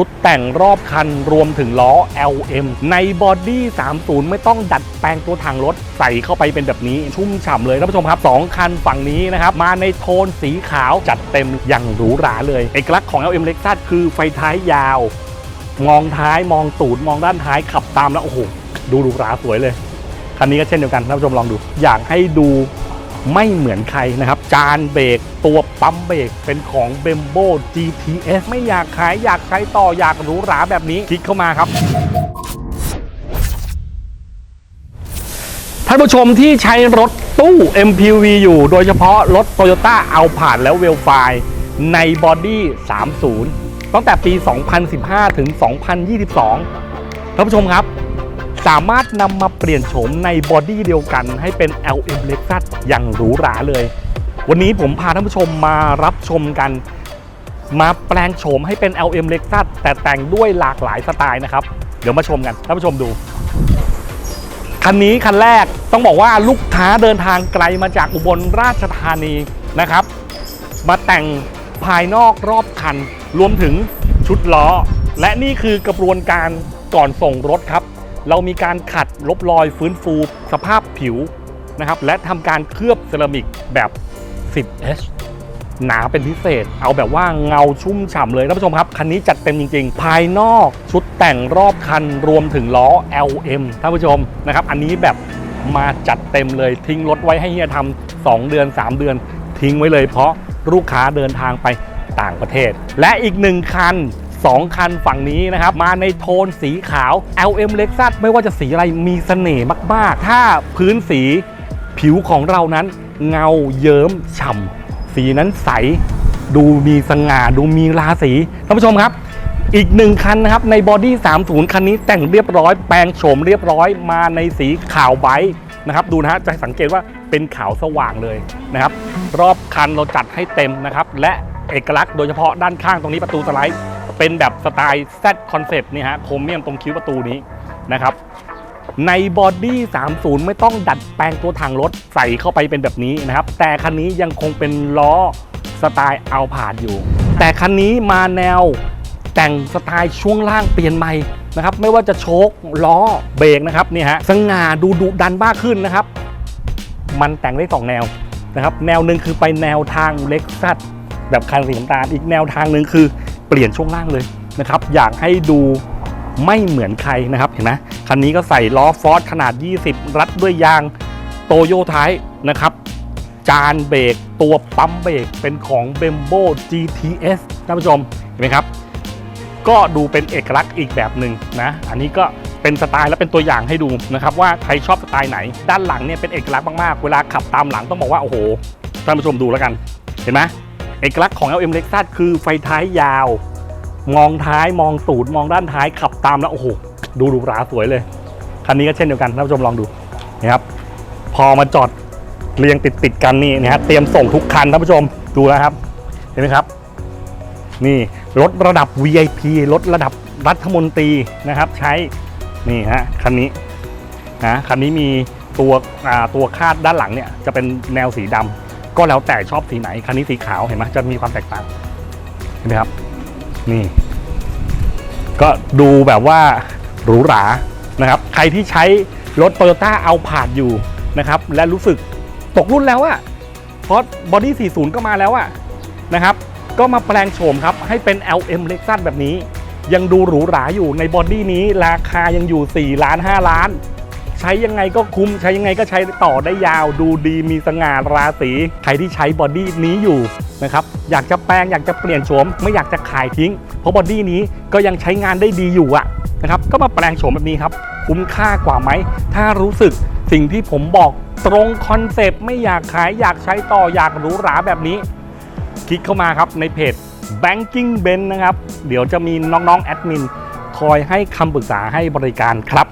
ชุดแต่งรอบคันรวมถึงล้อ LM ในบอดี้ 30 ไม่ต้องดัดแปลงตัวถังรถใส่เข้าไปเป็นแบบนี้ ชุ่มฉ่ำเลยท่านผู้ชมครับ 2 คันฝั่งนี้นะครับ มาในโทนสีขาวจัดเต็มอย่างหรูหราเลย เอกลักษณ์ของ LM Lexus คือไฟท้ายยาว มองท้ายมองตูดมองด้านท้ายขับตามแล้วโอ้โหดูหรูหราสวยเลยคันนี้ก็เช่นเดียวกันท่านผู้ชมลองดู อยากให้ดู ไม่เหมือนใครนะครับ จานเบรกตัวปั๊มเบรกเป็นของ b e m b o GTS ไม่อยากขายอยากใช้ต่ออยากหรูหราแบบนี้คลิกเข้ามาครับท่านผู้ชมที่ใช้รถตู้ MPV อยู่โดยเฉพาะรถ Toyota a l p a แล้ว w e l f i ในบอดี้ 30 ตั้งแต่ปี 2015 ถึง 2022 ท่านผู้ชมครับ สามารถนำมาเปลี่ยนโฉมในบอดี้เดียวกัน ให้เป็น LM Lexus อย่างหรูหราเลย วันนี้ผมพาท่านผู้ชมมารับชมกัน มาแปลงโฉมให้เป็น LM Lexus แต่แต่งด้วยหลากหลายสไตล์นะครับ เดี๋ยวมาชมกันท่านผู้ชมดูคันนี้คันแรกต้องบอกว่าลูกค้าเดินทางไกลมาจากอุบลราชธานีนะครับ มาแต่งภายนอกรอบคัน รวมถึงชุดล้อ และนี่คือกระบวนการก่อนส่งรถครับ เรามีการขัดลบรอยฟื้นฟูสภาพผิวนะครับและทำการเคลือบเซรามิกแบบ 10H หนาเป็นพิเศษ เอาแบบว่าเงาชุ่มฉ่ำเลยท่านผู้ชมครับ คันนี้จัดเต็มจริง ๆ ภายนอกชุดแต่งรอบคันรวมถึงล้อ LM ท่านผู้ชมนะครับ อันนี้แบบมาจัดเต็มเลยทิ้งรถไว้ให้เฮียทำ2เดือน 3 เดือน ทิ้งไว้เลยเพราะลูกค้าเดินทางไปต่างประเทศ และอีกหนึ่งคัน 2 คันฝั่งนี้นะครับ มาในโทนสีขาว LM Lexus ไม่ว่าจะสีอะไรมีเสน่ห์มาก ๆ ถ้าพื้นสีผิวของเรานั้นเงาเยิ้มฉ่ำสีนั้นใส ดูมีสง่าดูมีราศีท่านผู้ชมครับอีกหนึ่งคันนะครับ ในบอดี้30 คันนี้แต่งเรียบร้อยแปลงโฉมเรียบร้อยมาในสีขาวไบท์นะครับ ดูนะฮะจะสังเกตว่าเป็นขาวสว่างเลยนะครับ รอบคันเราจัดให้เต็มนะครับ และเอกลักษณ์โดยเฉพาะด้านข้างตรงนี้ประตูสไลด์ เป็นแบบสไตล์ Z Concept นี่ฮะโครเมียมตรงคิ้วประตูนี้นะครับ ในบอดี้ 30 ไม่ต้องดัดแปลงตัวถังรถใส่เข้าไปเป็นแบบนี้นะครับ แต่คันนี้ยังคงเป็นล้อสไตล์เอาผาดอยู่ แต่คันนี้มาแนวแต่งสไตล์ช่วงล่างเปลี่ยนใหม่นะครับ ไม่ว่าจะโชคล้อเบรกนะครับนี่ฮะสง่าดูดุดันมากขึ้นนะครับ มันแต่งได้สองแนวนะครับ แนวหนึ่งคือไปแนวทางเล็กซัสแบบคันสีน้ำตาลอีกแนวทางหนึ่งคือ เปลี่ยนช่วงล่างเลยนะครับอยากให้ดูไม่เหมือนใครนะครับเห็นไหมคันนี้ก็ใส่ล้อฟอร์สขนาด 20 รัดด้วยยางโตโยท้ายนะครับ จานเบรกตัวปั๊มเบรกเป็นของ b e m b o GTS ท่านผู้ชมเห็นไหมครับ ก็ดูเป็นเอกลักษณ์อีกแบบหนึ่งนะอันนี้ก็เป็นสไตล์และเป็นตัวอย่างให้ดูนะครับว่าใครชอบสไตล์ไหน ด้านหลังเนี่ยเป็นเอกลักษณ์มากๆ เวลาขับตามหลังต้องบอกว่าโอ้โหท่านผู้ชมดูแล้วกันเห็นไหม เอกลักษณ์ของ LM Lexus คือไฟท้ายยาว มองท้ายมองตูดมองด้านท้ายขับตามแล้วโอ้โหดูหรูหราสวยเลย คันนี้ก็เช่นเดียวกันท่านผู้ชมลองดูนะครับพอมาจอดเรียงติดติดกันนี่นะฮะเตรียมส่งทุกคันท่านผู้ชมดูนะครับ เห็นไหมครับ นี่รถระดับ VIP รถระดับรัฐมนตรีนะครับ ใช้นี่ฮะคันนี้นะคันนี้มีตัวอ่าตัวคาดด้านหลังเนี่ยจะเป็นแนวสีดำ ก็แล้วแต่ชอบสีไหนคันนี้สีขาวเห็นไหมจะมีความแตกต่างเห็นไหมครับนี่ ก็ดูแบบว่าหรูหรานะครับ ใครที่ใช้รถ Toyota เอาผ่าดอยู่นะครับ และรู้สึกตกรุ่นแล้วอะเพราะบอดี้40 ก็มาแล้วอะนะครับ ก็มาแปลงโฉมครับ ให้เป็น LM Lexus แบบนี้ ยังดูหรูหราอยู่ในบอดี้นี้ราคายังอยู่ 4 ล้าน 5 ล้าน ใช้ยังไงก็คุ้มใช้ยังไงก็ใช้ต่อได้ยาว ดูดีมีสง่าราศีใครที่ใช้บอดี้นี้อยู่นะครับอยากจะแปลงอยากจะเปลี่ยนโฉมไม่อยากจะขายทิ้ง เพราะบอดี้นี้ก็ยังใช้งานได้ดีอยู่อะนะครับก็มาแปลงโฉมแบบนี้ครับ คุ้มค่ากว่าไหม ถ้ารู้สึกสิ่งที่ผมบอกตรงคอนเซปต์ไม่อยากขายอยากใช้ต่ออยากหรูหราแบบนี้ คลิกเข้ามาครับในเพจ Banking Ben นะครับ เดี๋ยวจะมีน้องๆแอดมินคอยให้คำปรึกษาให้บริการครับ